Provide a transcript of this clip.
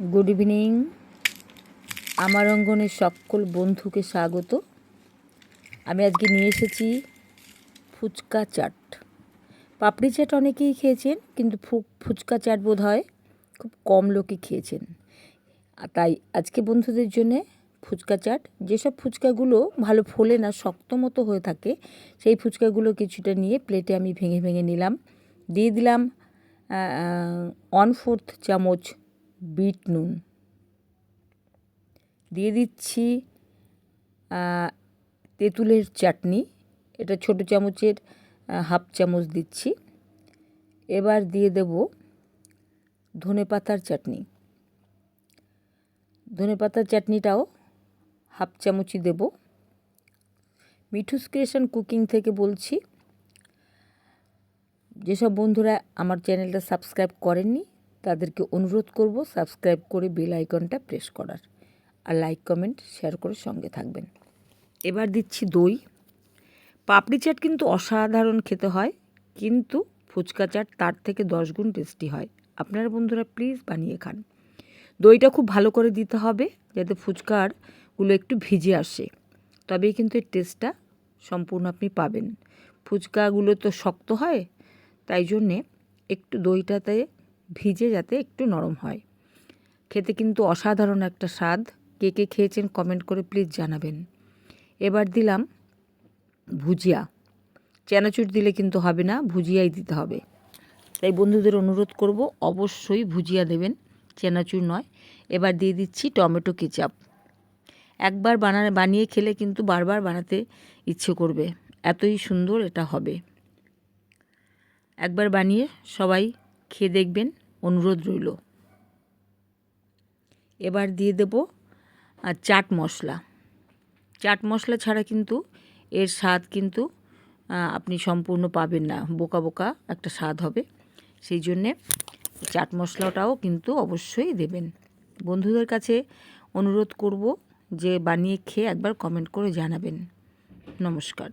Good evening আমার অঙ্গনের সকল বন্ধুকে স্বাগত। আমি আজকে নিয়ে এসেছি ফুচকা চাট। পাপড়ি চাট অনেকেই খেয়েছেন, কিন্তু ফুচকা চাট বোধ হয় খুব কম লোকই খেয়েছেন। তাই আজকে বন্ধুদের জন্যে ফুচকা চাট। যেসব ফুচকাগুলো ভালো ফোলে না, শক্ত মতো হয়ে থাকে, সেই ফুচকাগুলো কিছুটা নিয়ে প্লেটে আমি ভেঙে ভেঙে নিলাম। দিয়ে দিলাম ওয়ান ফোর্থ চামচ বিট নুন। দিয়ে দিচ্ছি তেঁতুলের চাটনি। এটা ছোট চামচের হাফ চামচ দিচ্ছি। এবার দিয়ে দেব ধনে পাতার চাটনি। ধনে পাতার চাটনিটাও হাফ চামচই দেব। মিঠুস ক্রিয়েশন কুকিং থেকে বলছি, যেসব বন্ধুরা আমার চ্যানেলটা সাবস্ক্রাইব করেননি তাদেরকে অনুরোধ করব সাবস্ক্রাইব করে বেল আইকনটা প্রেস করার আর লাইক, কমেন্ট, শেয়ার করে সঙ্গে থাকবেন। এবার দিচ্ছি দই। পাপড়ি চাট কিন্তু অসাধারণ খেতে হয়, কিন্তু ফুচকা চাট তার থেকে দশ গুণ টেস্টি হয়। আপনারা বন্ধুরা প্লিজ বানিয়ে খান। দইটা খুব ভালো করে দিতে হবে যাতে ফুচকারগুলো একটু ভিজে আসে। তবেই কিন্তু এর টেস্টটা সম্পূর্ণ আপনি পাবেন। ফুচকাগুলো তো শক্ত হয়, তাই জন্যে একটু দইটাতে ভিজে যাতে একটু নরম হয়। খেতে কিন্তু অসাধারণ একটা স্বাদ। কে কে খেয়েছেন কমেন্ট করে প্লিজ জানাবেন। এবার দিলাম ভুজিয়া। চানাচুর দিলে কিন্তু হবে না, ভুজিয়াই দিতে হবে। তাই বন্ধুদের অনুরোধ করব, অবশ্যই ভুজিয়া দেবেন, চেনাচুর নয়। এবার দিয়ে দিচ্ছি টমেটো কেচাপ। একবার বানা, বানিয়ে খেলে কিন্তু বারবার বানাতে ইচ্ছে করবে। এতই সুন্দর এটা হবে। একবার বানিয়ে সবাই খেয়ে দেখবেন, অনুরোধ রইল। এবার দিয়ে দেব চাট মশলা। চাট মশলা ছাড়া কিন্তু এর স্বাদ কিন্তু আপনি সম্পূর্ণ পাবেন না। বোকা বোকা একটা স্বাদ হবে। সেই জন্যে চাট মশলাটাও কিন্তু অবশ্যই দেবেন। বন্ধুদের কাছে অনুরোধ করব যে বানিয়ে খেয়ে একবার কমেন্ট করে জানাবেন। নমস্কার।